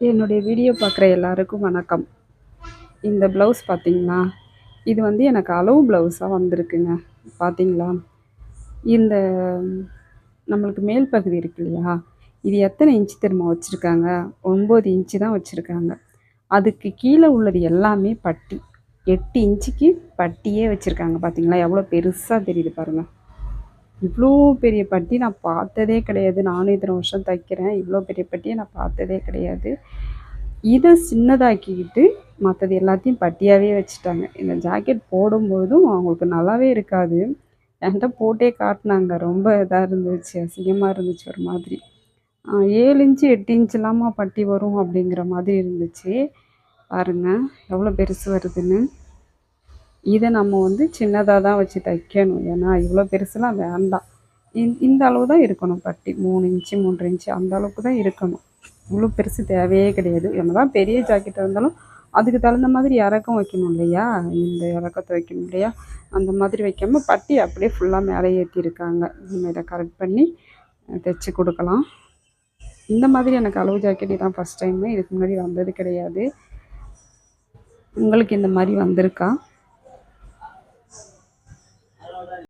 என்னுடைய வீடியோ பார்க்குற எல்லாருக்கும் வணக்கம். இந்த ப்ளவுஸ் பார்த்திங்களா? இது வந்து எனக்கு அளவு ப்ளவுஸாக வந்திருக்குங்க. பார்த்திங்களா? இந்த நம்மளுக்கு மேல் பகுதி இருக்கு இல்லையா? இது எத்தனை இன்ச்சு திரும்ப வச்சுருக்காங்க? ஒம்பது இன்ச்சு தான் வச்சுருக்காங்க. அதுக்கு கீழே உள்ளது எல்லாமே பட்டி. எட்டு இன்ச்சுக்கு பட்டியே வச்சுருக்காங்க. பார்த்தீங்களா? எவ்வளோ பெருசாக தெரியுது பாருங்கள் இவ்வளோ பெரிய பட்டி நான் பார்த்ததே கிடையாது. நானும் இத்தனை வருஷம் தைக்கிறேன். இவ்வளோ பெரிய பட்டியை நான் பார்த்ததே கிடையாது. இதை சின்னதாக்கிக்கிட்டு மற்றது எல்லாத்தையும் பட்டியாகவே வச்சுட்டாங்க. இந்த ஜாக்கெட் போடும்பொழுதும் அவங்களுக்கு நல்லாவே இருக்காது. என்கிட்ட போட்டே காட்டினாங்க. ரொம்ப இதாக இருந்துச்சு அசிங்கமாக இருந்துச்சு ஒரு மாதிரி. ஏழு இன்ச்சு எட்டு இன்ச்சுலாமா பட்டி வரும் அப்படிங்கிற மாதிரி இருந்துச்சு. பாருங்கள் எவ்வளோ பெருசு வருதுன்னு. இதை நம்ம வந்து சின்னதாக தான் வச்சு தைக்கணும். ஏன்னா இவ்வளோ பெருசுலாம் வேண்டாம். இந்த அளவு தான் இருக்கணும். பட்டி மூணு இன்ச்சு மூன்று இன்ச்சு அந்த அளவுக்கு தான் இருக்கணும். இவ்வளோ பெருசு தேவையே கிடையாது. என்ன தான் பெரிய ஜாக்கெட்டாக இருந்தாலும் அதுக்கு தகுந்த மாதிரி இறக்கம் வைக்கணும் இல்லையா? இந்த இறக்கத்தை வைக்கணும் இல்லையா? அந்த மாதிரி வைக்காமல் பட்டி அப்படியே ஃபுல்லாக மேலே ஏற்றிருக்காங்க. நம்ம இதை கரெக்ட் பண்ணி தைச்சி கொடுக்கலாம். இந்த மாதிரி எனக்கு அளவு ஜாக்கெட் தான் ஃபஸ்ட் டைமு இதுக்கு முன்னாடி வந்தது கிடையாது. உங்களுக்கு இந்த மாதிரி வந்திருக்கா?